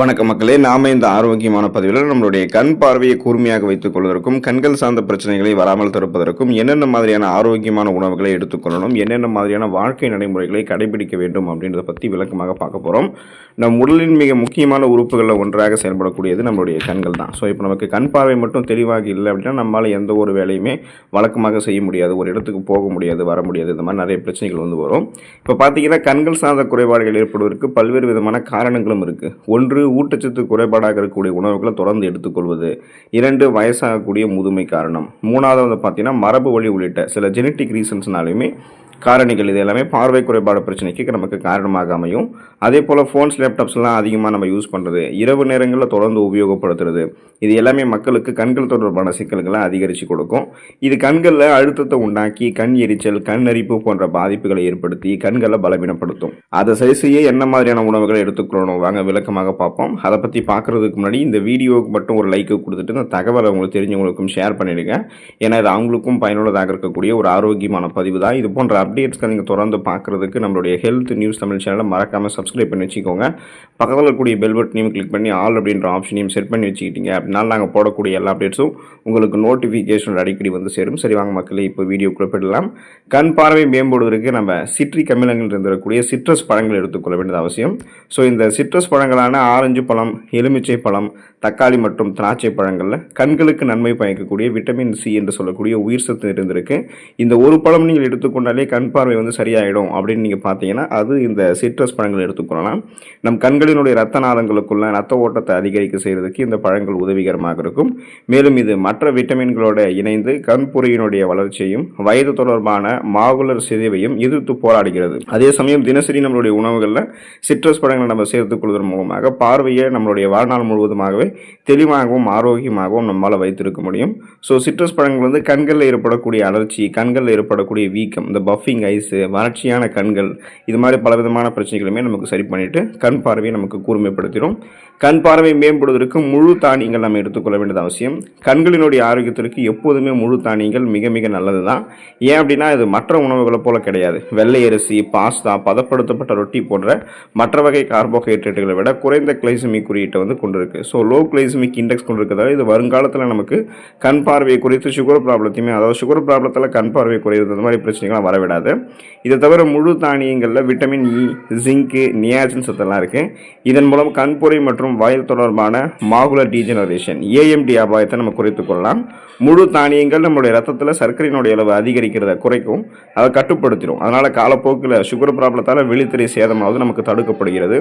வணக்கம் மக்களே. நாம இந்த ஆரோக்கியமான பதிவில் நம்மளுடைய கண் பார்வையை கூர்மையாக வைத்துக் கொள்வதற்கும் கண்கள் சார்ந்த பிரச்சனைகளை வராமல் தடுப்பதற்கும் என்னென்ன மாதிரியான ஆரோக்கியமான உணவுகளை எடுத்துக்கொள்ளணும் என்னென்ன மாதிரியான வாழ்க்கை நடைமுறைகளை கடைபிடிக்க வேண்டும் அப்படின்றத பற்றி விளக்கமாக பார்க்க போகிறோம் நம் உடலின் மிக முக்கியமான உறுப்புகளில் ஒன்றாக செயல்படக்கூடியது நம்மளுடைய கண்கள் தான். ஸோ இப்போ நமக்கு கண் பார்வை மட்டும் தெளிவாக இல்லை அப்படின்னா நம்மளால் எந்த ஒரு வேலையுமே வழக்கமாக செய்ய முடியாது ஒரு இடத்துக்கு போக முடியாது வர முடியாது. இந்த மாதிரி நிறைய பிரச்சனைகள் வந்து வரும். இப்போ பார்த்தீங்கன்னா கண்கள் சார்ந்த குறைபாடுகள் ஏற்படுவதற்கு பல்வேறு விதமான காரணங்களும் இருக்குது ஒன்று ஊட்டச்சத்து குறைபாடாக இருக்கக்கூடிய உணவுகளை தொடர்ந்து எடுத்துக்கொள்வது. இரண்டு வயசாகக்கூடிய முதுமை காரணம். மூணாவது வந்து பார்த்தீங்கன்னா மரபு வழி உள்ளிட்ட சில ஜெனட்டிக் ரீசன்ஸ்னாலுமே காரணிகள் இது எல்லாமே பார்வை குறைபாடு பிரச்சனைக்கு நமக்கு காரணமாக அமையும். அதே போல் ஃபோன்ஸ் லேப்டாப்ஸ்லாம் அதிகமாக நம்ம யூஸ் பண்ணுறது இரவு நேரங்களில் தொடர்ந்து உபயோகப்படுத்துறது இது எல்லாமே மக்களுக்கு கண்கள் தொடர்பான சிக்கல்களை அதிகரித்து கொடுக்கும். இது கண்களில் அழுத்தத்தை உண்டாக்கி கண் எரிச்சல் கண் அரிப்பு போன்ற பாதிப்புகளை ஏற்படுத்தி கண்களை பலவீனப்படுத்தும். அதை சரி செய்ய என்ன மாதிரியான உணவுகளை எடுத்துக்கொள்ளணும்? வாங்க விளக்கமாக பார்ப்போம். அதை பற்றி பார்க்குறதுக்கு முன்னாடி இந்த வீடியோவுக்கு மட்டும் ஒரு லைக்கு கொடுத்துட்டு இந்த தகவலை உங்களுக்கு தெரிஞ்சவங்களுக்கும் ஷேர் பண்ணிடுங்க. ஏன்னா இது அவங்களுக்கும் பயனுள்ளதாக இருக்கக்கூடிய ஒரு ஆரோக்கியமான பதிவு தான். இது போன்ற அப்டேட்ஸ்க்கு நீங்கள் தொடர்ந்து பார்க்குறதுக்கு நம்மளுடைய ஹெல்த் நியூஸ் தமிழ் சேனலை மறக்காமல் சப்ஸ்கிரைப் பண்ணி வச்சுக்கோங்க. பக்கத்தில் இருக்கக்கூடிய பெல் பட்டனையும் கிளிக் பண்ணி ஆல் அப்படின்ற ஆப்ஷனையும் செட் பண்ணி வச்சுக்கிட்டீங்க அப்படின்னா நாங்கள் போடக்கூடிய எல்லா அப்டேட்ஸும் உங்களுக்கு நோட்டிஃபிகேஷன் அடிக்கடி வந்து சேரும். சரி வாங்க மக்களே இப்போ வீடியோ குறிப்பிடலாம் கண் பார்வை மேம்படுவதற்கு நம்ம சிட்ரிக் அமிலங்கள் இருந்திருக்கக்கூடிய சிட்ரஸ் பழங்கள் எடுத்துக்கொள்ள வேண்டியது அவசியம். ஸோ இந்த சிட்ரஸ் பழங்களான ஆரஞ்சு பழம் எலுமிச்சை பழம் தக்காளி மற்றும் திராட்சை பழங்களில் கண்களுக்கு நன்மை பயக்கக்கூடிய விட்டமின் சி என்று சொல்லக்கூடிய உயிர் சத்து இருந்திருக்கு இந்த ஒரு பழம் நீங்கள் எடுத்துக்கொண்டாலே கண் பார்வை வந்து சரியாயிடும் அப்படின்னு நீங்கள் பார்த்தீங்கன்னா அது இந்த சிட்ரஸ் பழங்கள் எடுத்துக்கொள்ளலாம் நம் கண்களினுடைய ரத்த நாளங்களுக்குள்ள ரத்த ஓட்டத்தை அதிகரிக்க செய்கிறதுக்கு இந்த பழங்கள் உதவிகரமாக இருக்கும். மேலும் இது மற்ற விட்டமின்களோட இணைந்து கண் பொறியினுடைய வளர்ச்சியையும் வயது தொடர்பான மாகுலர் சிதைவையும் எதிர்த்து போராடுகிறது. அதே சமயம் தினசரி நம்மளுடைய உணவுகளில் சிட்ரஸ் பழங்களை நம்ம சேர்த்துக் கொள்வதன் மூலமாக பார்வையை நம்மளுடைய வாழ்நாள் முழுவதுமாகவே தெளிவாகவும் ஆரோக்கியமாகவும் நம்மளால் வைத்திருக்க முடியும். ஸோ சிட்ரஸ் பழங்கள் வந்து கண்களில் ஏற்படக்கூடிய அலர்ச்சி கண்களில் ஏற்படக்கூடிய வீக்கம் இந்த பஃபிங் ஐஸு வறட்சியான கண்கள் இது மாதிரி பலவிதமான பிரச்சனைகளுமே நமக்கு சரி பண்ணிவிட்டு கண் பார்வையை நமக்கு கூர்மைப்படுத்திடும். கண் பார்வை மேம்படுவதற்கு முழு தானியங்கள் நம்ம எடுத்துக்கொள்ள வேண்டியது அவசியம். கண்களினுடைய ஆரோக்கியத்திற்கு எப்போதுமே முழு தானியங்கள் மிக மிக நல்லது தான் ஏன் அப்படின்னா இது மற்ற உணவுகளை போல கிடையாது. வெள்ளை அரிசி பாஸ்தா பதப்படுத்தப்பட்ட ரொட்டி போன்ற மற்ற வகை கார்போஹைட்ரேட்டுகளை விட குறைந்த கிளைசமிக் குறியீட்டை வந்து கொண்டிருக்கு. ஸோ லோ கிளைசமிக் இண்டெக்ஸ் கொண்டிருக்கிறதால இது வருங்காலத்தில் நமக்கு கண் பார்வையை குறித்து சுகர் ப்ராப்ளத்தையுமே அதாவது சுகர் ப்ராப்ளத்தில் கண் பார்வை குறையிறது இந்த மாதிரி பிரச்சனைகள்லாம் வரவிடாது. இதை தவிர முழு தானியங்களில் vitamin E e, zinc niacin சத்தெல்லாம் இருக்குது இதன் மூலம் கண்புரை மற்றும் வயல் தொடர்பான மாகுலர் டீஜெனரேஷன் ஏஎம்டி அபாயத்தை நம்ம குறைத்துக்கொள்ளலாம் முழு தானியங்கள் நம்மளுடைய ரத்தத்தில் சர்க்கரையினுடைய அளவு அதிகரிக்கிறத குறைக்கும். அதை கட்டுப்படுத்திடும் அதனால் காலப்போக்கில் சுகர் ப்ராப்ளத்தால் விழித்திரை சேதமாவது நமக்கு தடுக்கப்படுகிறது.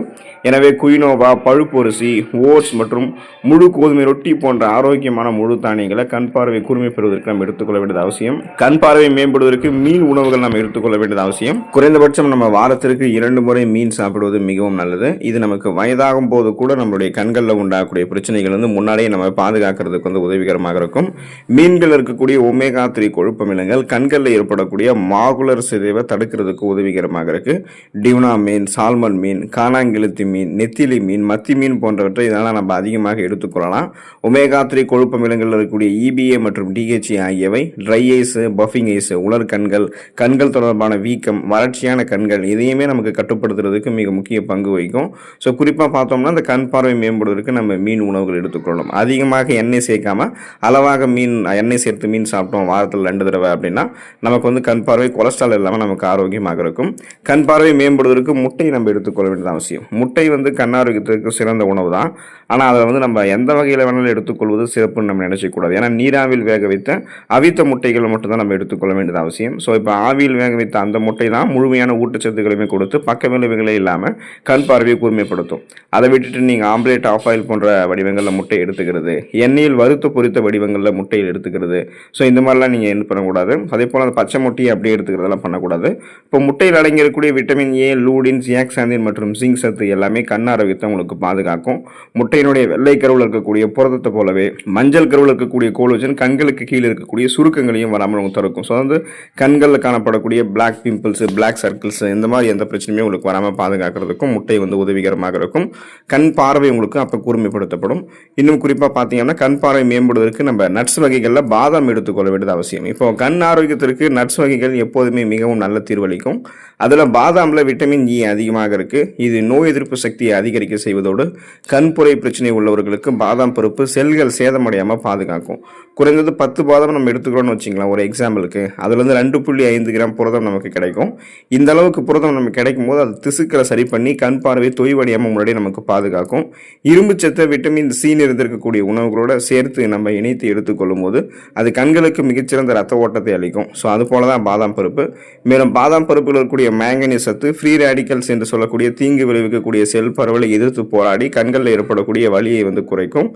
எனவே குயினோவா பழுப்பு அரிசி ஓட்ஸ் மற்றும் முழு கோதுமை ரொட்டி போன்ற ஆரோக்கியமான முழு தானியங்களை கண் பார்வை கூர்மை பெறுவதற்கு நம்ம எடுத்துக்கொள்ள வேண்டியது அவசியம். கண் பார்வை மேம்படுவதற்கு மீன் உணவுகள் நம்ம எடுத்துக்கொள்ள வேண்டியது அவசியம். குறைந்தபட்சம் நம்ம வாரத்திற்கு இரண்டு முறை மீன் சாப்பிடுவது மிகவும் நல்லது. இது நமக்கு வயதாகும் போது கூட நம்ம நம்மளுடைய கண்களில் உண்டாகக்கூடிய பிரச்சனைகள் வந்து முன்னாடியே நம்ம பாதுகாக்கிறதுக்கு வந்து உதவிகரமாக இருக்கும். மீன்கள் இருக்கக்கூடிய ஒமேகா த்ரீ கொழுப்பமிலங்கள் கண்களில் ஏற்படக்கூடிய மாகுலர் சிதைவை தடுக்கிறதுக்கு உதவிகரமாக இருக்குது டியூனா மீன் சால்மன் மீன் காணாங்கெழுத்தி மீன் நெத்திலி மீன் மத்தி மீன் போன்றவற்றை இதனால் நம்ம அதிகமாக எடுத்துக்கொள்ளலாம். ஒமேகா த்ரீ கொழுப்பமிலங்களில் இருக்கக்கூடிய இபிஏ மற்றும் டிஹெச்ஏ ஆகியவை ட்ரை ஐஸு பஃபிங் ஐஸ் உலர் கண்கள் கண்கள் தொடர்பான வீக்கம் வறட்சியான கண்கள் இதையுமே நமக்கு கட்டுப்படுத்துறதுக்கு மிக முக்கிய பங்கு வகிக்கும். ஸோ குறிப்பாக பார்த்தோம்னா இந்த கண் பார்வை மேம்படுவதற்கு நம்ம மீன் உணவுகள் எடுத்துக்கொள்ளணும். அதிகமாக எண்ணெய் சேர்க்காம அளவாக மீன் எண்ணெய் சேர்த்து மீன் சாப்பிட்டோம் வாரத்தில் ரெண்டு தடவை அப்படின்னா நமக்கு வந்து கண் பார்வை கொலஸ்ட்ரால் இல்லாமல் நமக்கு ஆரோக்கியமாக இருக்கும். கண் பார்வை மேம்படுவதற்கு முட்டை நம்ம எடுத்துக்கொள்ள வேண்டியது அவசியம். முட்டை வந்து கண் ஆரோக்கியத்திற்கு சிறந்த உணவு தான். ஆனால் அதை வந்து நம்ம எந்த வகையில் வேணாலும் எடுத்துக்கொள்வது சிறப்புன்னு நம்ம நினைச்சக்கூடாது ஏன்னா நீராவில் வேக வைத்த அவித்த முட்டைகளை மட்டும்தான் நம்ம எடுத்துக்கொள்ள வேண்டியது அவசியம். ஸோ இப்போ ஆவியில் வேக வைத்த அந்த முட்டை தான் முழுமையான ஊட்டச்சத்துக்களையுமே கொடுத்து பக்க விளைவுகளே இல்லாமல் கண் பார்வையை கூர்மைப்படுத்தும். அதை விட்டுட்டு நீங்கள் ஆம்லேட் ஆஃப் ஆயில் போன்ற வடிவங்களில் முட்டை எடுத்துக்கிறது. எண்ணெயில் வறுத்து பொரித்த வடிவங்களில் முட்டையில் எடுத்துக்கிறது. ஸோ இந்த மாதிரிலாம் நீங்கள் என்ன பண்ணக்கூடாது. அதே போல் அந்த பச்சை முட்டையை அப்படியே எடுத்துக்கிறதெல்லாம் பண்ணக்கூடாது. இப்போ முட்டையில் அடங்கியிருக்கக்கூடிய விட்டமின் ஏ லூடின் ஜியாக்சாந்தின் மற்றும் சிங் சத்து எல்லாமே கண் ஆரோக்கியத்தை உங்களுக்கு பாதுகாக்கும். முட்டையினுடைய வெள்ளை கருவில் இருக்கக்கூடிய புரதத்தை போலவே மஞ்சள் கருவில் இருக்கக்கூடிய கோலோஜன் கண்களுக்கு கீழே இருக்கக்கூடிய சுருக்கங்களையும் வராமல் உங்களுக்கு தடுக்கும். ஸோ வந்து கண்களில் காணப்படக்கூடிய பிளாக் பிம்பிள்ஸு பிளாக் சர்க்கிள்ஸ் இந்த மாதிரி எந்த பிரச்சனையுமே உங்களுக்கு வராமல் பாதுகாக்கிறதுக்கும் முட்டை வந்து உதவிகரமாக இருக்கும். கண் பார்வை உங்களுக்கு அப்போ கூர்மைப்படுத்தப்படும். இன்னும் குறிப்பாக பார்த்தீங்கன்னா கண் பார்வை மேம்படுவதற்கு நம்ம நட்ஸ் வகைகளில் பாதாம் எடுத்துக்கொள்ள வேண்டியது அவசியம். இப்போ கண் ஆரோக்கியத்திற்கு நட்ஸ் வகைகள் எப்போதுமே மிகவும் நல்ல தீர்வளிக்கும். அதில் பாதாமில் விட்டமின் இ அதிகமாக இருக்குது இது நோய் எதிர்ப்பு சக்தியை அதிகரிக்க செய்வதோடு கண்புரை பிரச்சனை உள்ளவர்களுக்கு பாதாம் பருப்பு செல்கள் சேதமடையாமல் பாதுகாக்கும். குறைந்தது பத்து பாதாம் நம்ம எடுத்துக்கிறோம்னு வச்சுக்கலாம் ஒரு எக்ஸாம்பிளுக்கு அதுலேருந்து ரெண்டு புள்ளி ஐந்து கிராம் புரதம் நமக்கு கிடைக்கும். இந்த அளவுக்கு புரதம் நமக்கு கிடைக்கும் போது அது திசுக்களை சரி பண்ணி கண் பார்வை தொய்வடையாமல் முன்னாடி நமக்கு பாதுகாக்கும். இரும்பு சத்தை விட்டமின் சி இருந்திருக்கக்கூடிய உணவுகளோட சேர்த்து நம்ம இணைத்து எடுத்துக்கொள்ளும் போது அது கண்களுக்கு மிகச்சிறந்த ரத்த ஓட்டத்தை அளிக்கும். ஸோ அது போல தான் பாதாம் பருப்பு. மேலும் பாதாம் பருப்பில் இருக்கக்கூடிய மேங்கனி சத்து ஃப்ரீ ரேடிக்கல்ஸ் என்று சொல்லக்கூடிய தீங்கு விளைவிக்கக்கூடிய செல் பரவலை எதிர்த்து போராடி கண்களில் ஏற்படக்கூடிய வலியை வந்து குறைக்கும்.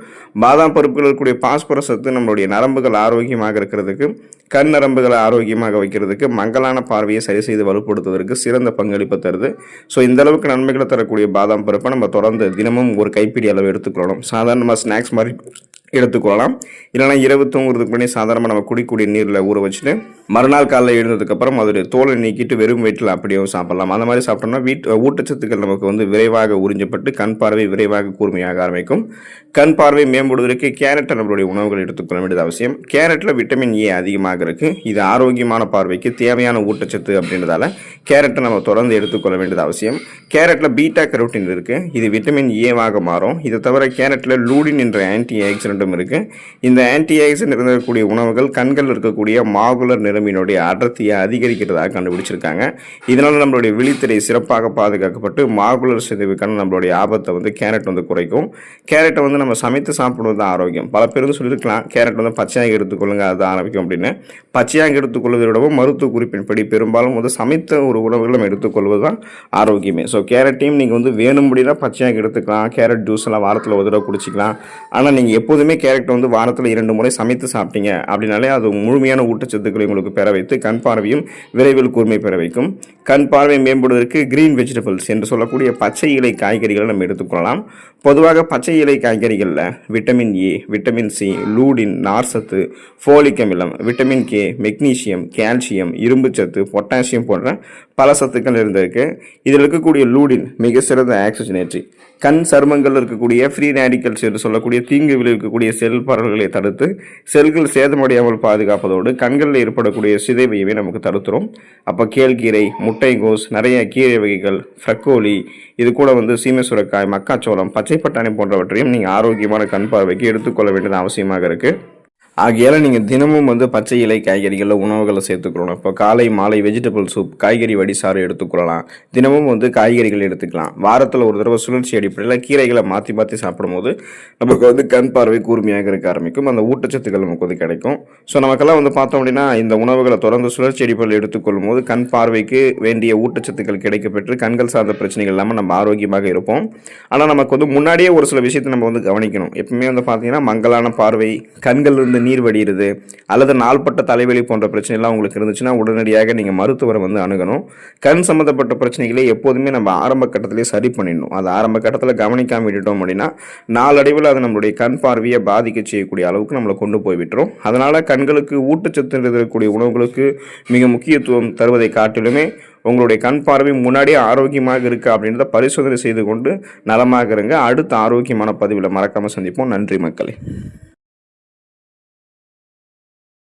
பாதாம் பருப்பில் இருக்கக்கூடிய பாஸ்பரஸ் சத்து நம்மளுடைய நரம்புகள் ஆரோக்கியமாக இருக்கிறதுக்கு கண் நரம்புகளை ஆரோக்கியமாக வைக்கிறதுக்கு மங்கலான பார்வையை சரி செய்து வலுப்படுத்துவதற்கு சிறந்த பங்களிப்பு தருது. ஸோ இந்த அளவுக்கு நன்மைகளை தரக்கூடிய பாதாம் பருப்பை நம்ம தொடர்ந்து தினமும் ஒரு கைப்பிடி அளவு எடுத்துக்கொள்ளணும். சாதாரணமாக ஸ்நாக்ஸ் மாதிரி எடுத்துக்கொள்ளலாம். இல்லைனா இரவு தூங்குறதுக்கு முன்னாடி சாதாரணமாக நம்ம குடிக்கூடிய நீரில் ஊற வச்சுட்டு மறுநாள் காலையில் எழுந்ததுக்கப்புறம் அதோடைய தோலை நீக்கிட்டு வெறும் வயிற்றில் அப்படியே சாப்பிடலாம். அந்த மாதிரி சாப்பிட்டோம்னா வீட் ஊட்டச்சத்துக்கள் நமக்கு வந்து விரைவாக உறிஞ்சப்பட்டு கண் பார்வை விரைவாக கூர்மையாக ஆரம்பிக்கும். கண் பார்வை மேம்படுவதற்கு கேரட்டை நம்மளுடைய உணவுகள் எடுத்துக்கொள்ள வேண்டியது அவசியம். கேரட்டில் விட்டமின் ஏ அதிகமாக இருக்குது இது ஆரோக்கியமான பார்வைக்கு தேவையான ஊட்டச்சத்து அப்படின்றதால கேரட்டை நம்ம தொடர்ந்து எடுத்துக்கொள்ள வேண்டியது அவசியம். கேரட்டில் பீட்டா கரோட்டின் இருக்குது இது விட்டமின் ஏவாக மாறும். இதை தவிர கேரட்டில் லூடின் என்ற ஆன்டி ஆக்சிடென்ட்டும் இருக்குது இந்த ஆன்டி ஆக்சிடென்ட் இருக்கக்கூடிய உணவுகள் கண்கள் இருக்கக்கூடிய மாகுலர் நிறமினுடைய அடர்த்தியை அதிகரிக்கிறதாக கண்டுபிடிச்சிருக்காங்க. இதனால் நம்மளுடைய விழித்திரை சிறப்பாக பாதுகாக்கப்பட்டு மாகுலர் சிதைவுக்கான நம்மளுடைய ஆபத்தை வந்து கேரட் வந்து குறைக்கும். கேரட்டை வந்து நம்ம சமைத்து சாப்பிடுவது தான் ஆரோக்கியம். பல பேர் வந்து சொல்லியிருக்கலாம் கேரட் வந்து பச்சையாக எடுத்துக்கொள்ளுங்க அது ஆரம்பிக்கும் அப்படின்னு. பச்சையாக எடுத்துக்கொள்வதை விடவும் மருத்துவ குறிப்பின்படி பெரும்பாலும் வந்து சமைத்த ஒரு உணவுகள் நம்ம எடுத்துக்கொள்வது தான் ஆரோக்கியமே. ஸோ கேரட்டையும் நீங்கள் வந்து வேணும்படினா பச்சையாக எடுத்துக்கலாம் கேரட் ஜூஸ் எல்லாம் வாரத்தில் ஒரு தடவை குடிச்சிக்கலாம். ஆனால் நீங்கள் எப்போதுமே கேரட் வந்து வாரத்தில் இரண்டு முறை சமைத்து சாப்பிட்டீங்க அப்படின்னாலே அது முழுமையான ஊட்டச்சத்துக்களை உங்களுக்கு பெற வைத்து கண் பார்வையும் விரைவில் கூர்மை பெற வைக்கும். கண் பார்வை மேம்படுவதற்கு கிரீன் வெஜிடபிள்ஸ் என்று சொல்லக்கூடிய பச்சை இலை காய்கறிகளை நம்ம எடுத்துக்கொள்ளலாம் பொதுவாக பச்சை இலை காய்கறிகளில் vitamin A vitamin C lutein நார்சத்து folic அமிலம் விட்டமின் கே மெக்னீசியம் கால்சியம் இரும்புச்சத்து பொட்டாசியம் போன்ற பல சத்துக்கள் இருந்திருக்கு. இதில் இருக்கக்கூடிய லூடின் மிக சிறந்த ஆக்சிஜனேற்றி கண் சருமங்கள் இருக்கக்கூடிய ஃப்ரீ ரேடிக்கல்ஸ் என்று சொல்லக்கூடிய தீங்கு விளைவிக்கக்கூடிய செல் பரவல்களை தடுத்து செல்கள் சேதமடையாமல் பாதுகாப்பதோடு கண்களில் ஏற்படக்கூடிய சிதைவையவே நமக்கு தடுத்துரும். அப்போ கேழ்கீரை முட்டைகோஸ் நிறைய கீரை வகைகள் ஃப்ரக்கோலி இது கூட வந்து சீமை சுரக்காய் மக்காச்சோளம் பச்சை பட்டாணி போன்றவற்றையும் நீங்கள் ஆரோக்கியமான கண் பார்வைக்கு எடுத்துக்கொள்ள வேண்டியது அவசியமாக இருக்குது ஆகையால் நீங்கள் தினமும் வந்து பச்சை இலை காய்கறிகளில் உணவுகளை சேர்த்துக்கணும். இப்போ காலை மாலை வெஜிடபிள் சூப் காய்கறி வடிசாறு எடுத்துக்கொள்ளலாம் தினமும் வந்து காய்கறிகள் எடுத்துக்கலாம். வாரத்தில் ஒரு தடவை சுழற்சி அடிப்படையில் கீரைகளை மாற்றி மாற்றி சாப்பிடும்போது நமக்கு வந்து கண் பார்வை கூர்மையாக இருக்க ஆரம்பிக்கும். அந்த ஊட்டச்சத்துக்கள் நமக்கு வந்து கிடைக்கும். ஸோ நமக்கெல்லாம் வந்து பார்த்தோம் அப்படின்னா இந்த உணவுகளை தொடர்ந்து சுழற்சி அடிப்படையில் எடுத்துக்கொள்ளும் போது கண் பார்வைக்கு வேண்டிய ஊட்டச்சத்துக்கள் கிடைக்கப்பெற்று கண்கள் சார்ந்த பிரச்சனைகள் இல்லாமல் நம்ம ஆரோக்கியமாக இருப்போம். ஆனால் நமக்கு வந்து முன்னாடியே ஒரு சில விஷயத்தை நம்ம வந்து கவனிக்கணும். எப்பவுமே வந்து பார்த்தீங்கன்னா மங்கலான பார்வை கண்கள் இருந்து நீர் வடிகிறது அல்லது நாள்பட்ட தலைவலி போன்ற பிரச்சனைலாம் உங்களுக்கு இருந்துச்சுன்னா உடனடியாக நீங்கள் மருத்துவரை வந்து அணுகணும். கண் சம்மந்தப்பட்ட பிரச்சனைகளை எப்போதுமே நம்ம ஆரம்ப கட்டத்திலே சரி பண்ணிடணும். அது ஆரம்ப கட்டத்தில் கவனிக்காம விட்டுட்டோம் அப்படின்னா நாளடைவில் அது நம்மளுடைய கண் பார்வையை பாதிக்க செய்யக்கூடிய அளவுக்கு நம்மளை கொண்டு போய் விட்டுரும். அதனால் கண்களுக்கு ஊட்டச்சத்து இருக்கக்கூடிய உணவுகளுக்கு மிக முக்கியத்துவம் தருவதை காட்டிலுமே உங்களுடைய கண் பார்வை முன்னாடியே ஆரோக்கியமாக இருக்குது அப்படின்றத பரிசோதனை செய்து கொண்டு நலமாக இருங்க. அடுத்த ஆரோக்கியமான பதிவில் மறக்காமல் சந்திப்போம். நன்றி மக்களே.